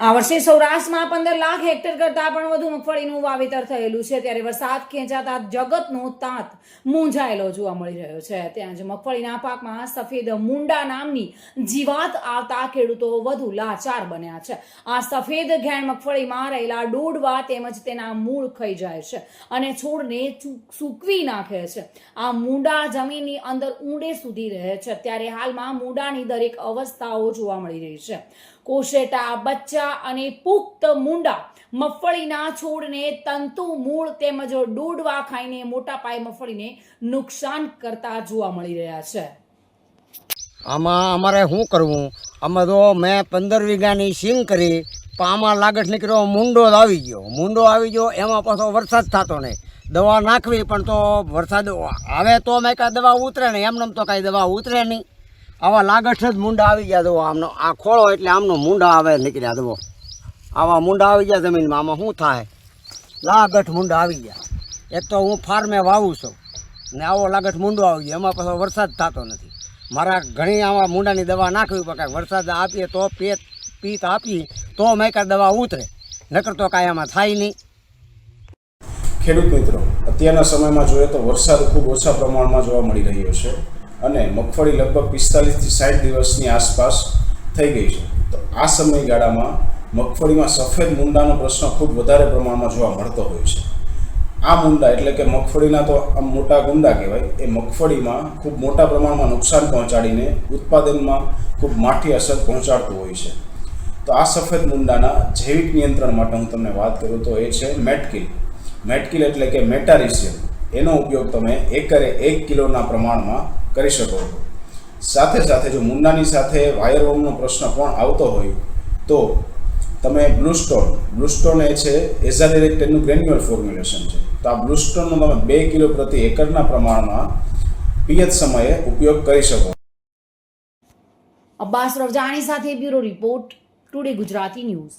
આ વર્ષે સૌરાષ્ટ્રમાં પંદર લાખ હેક્ટર કરતાં પણ વધુ મગફળીનું વાવેતર થયેલું છે. ત્યારે વરસાદ ખેંચાતા જગતનો તાત મૂંઝાયેલો જોવા મળી રહ્યો છે. ત્યાં જ મગફળીના પાકમાં સફેદ મુંડા નામની જીવાત આવતા ખેડૂતો વધુ લાચાર બન્યા છે. આ સફેદ ઘેણ મગફળીમાં રહેલા ડોડવા તેમજ તેના મૂળ ખાઈ જાય છે અને છોડને સૂકવી નાખે છે. આ મુંડા જમીનની અંદર ઊંડે સુધી રહે છે. ત્યારે હાલમાં મુંડાની દરેક અવસ્થાઓ જોવા મળી રહી છે. કોશેટા, બચ્ચા અને પુખ્ત મુંડા, મગફળીના છોડને તંતુ, મૂળ તેમજ ડોડવા ખાઈને મોટા પાયે મગફળીને નુકસાન કરતા જોવા મળી રહ્યા છે. આમાં અમારે શું કરવું? અમે તો મેં પંદર વીઘાની સિંગ કરી પણ આમાં લાગટ નીકળ્યો, મુંડો આવી ગયો. મુંડો આવી ગયો, એમાં પાછો વરસાદ થતો નહીં. દવા નાખવી પણ તો વરસાદ આવે તો મેં કાંઈ દવા ઉતરે નહીં. એમને તો કાંઈ દવા ઉતરે નહીં. આવા લાગઠ જ મુંડા આવી ગયા દો આમનો. આ ખોળો એટલે આમનો મુંડા આવે નીકળ્યા દો આવા મુંડા આવી ગયા જમીનમાં. આમાં શું થાય? લાગઠ મુંડા આવી ગયા. એક તો હું ફાર્મે વાવું છું. ને આવો લાગઠ મુંડો આવી ગયો. એમાં પાછો વરસાદ થતો નથી. મારા ઘણી આવા મુંડાની દવા નાખવી કાંઈક વરસાદ આપીએ તો પેત પીત આપીએ તો મેં કાંઈ દવા ઉતરે. નકર તો કાંઈ આમાં થાય નહીં. ખેડૂત મિત્રો, અત્યારના સમયમાં જોઈએ તો વરસાદ ખૂબ ઓછા પ્રમાણમાં જોવા મળી રહ્યો છે. અને મગફળી લગભગ પિસ્તાલીસથી સાઠ દિવસની આસપાસ થઈ ગઈ છે. તો આ સમયગાળામાં મગફળીમાં સફેદ મુંડાનો પ્રશ્ન ખૂબ વધારે પ્રમાણમાં જોવા મળતો હોય છે. આ મુંડા એટલે કે મગફળીના તો આમ મોટા ગુંડા કહેવાય, એ મગફળીમાં ખૂબ મોટા પ્રમાણમાં નુકસાન પહોંચાડીને ઉત્પાદનમાં ખૂબ માઠી અસર પહોંચાડતું હોય છે. તો આ સફેદ મુંડાના જૈવિક નિયંત્રણ માટે હું તમને વાત કરું તો એ છે મેટકિલ. મેટકિલ એટલે કે મેટારિશિયમ એનો ઉપયોગ તમે એકરે એક કિલોના પ્રમાણમાં કરી શકો. સાથે સાથે જો મુન્નાની સાથે વાયરવોમનો પ્રશ્ન પણ આવતો હોય, તો તમે બ્લુસ્ટોન બ્લુસ્ટોન એ છે એઝાડિરેક્ટેડનું ગ્રેન્યુઅલ ફોર્મ્યુલેશન છે. તો આ બ્લુસ્ટોનનો તમે બે કિલો પ્રતિ એકરના પ્રમાણમાં પિયત સમયે ઉપયોગ કરી શકો. અબ્બાસ રવજાણી સાથે bureau report, today Gujarati news.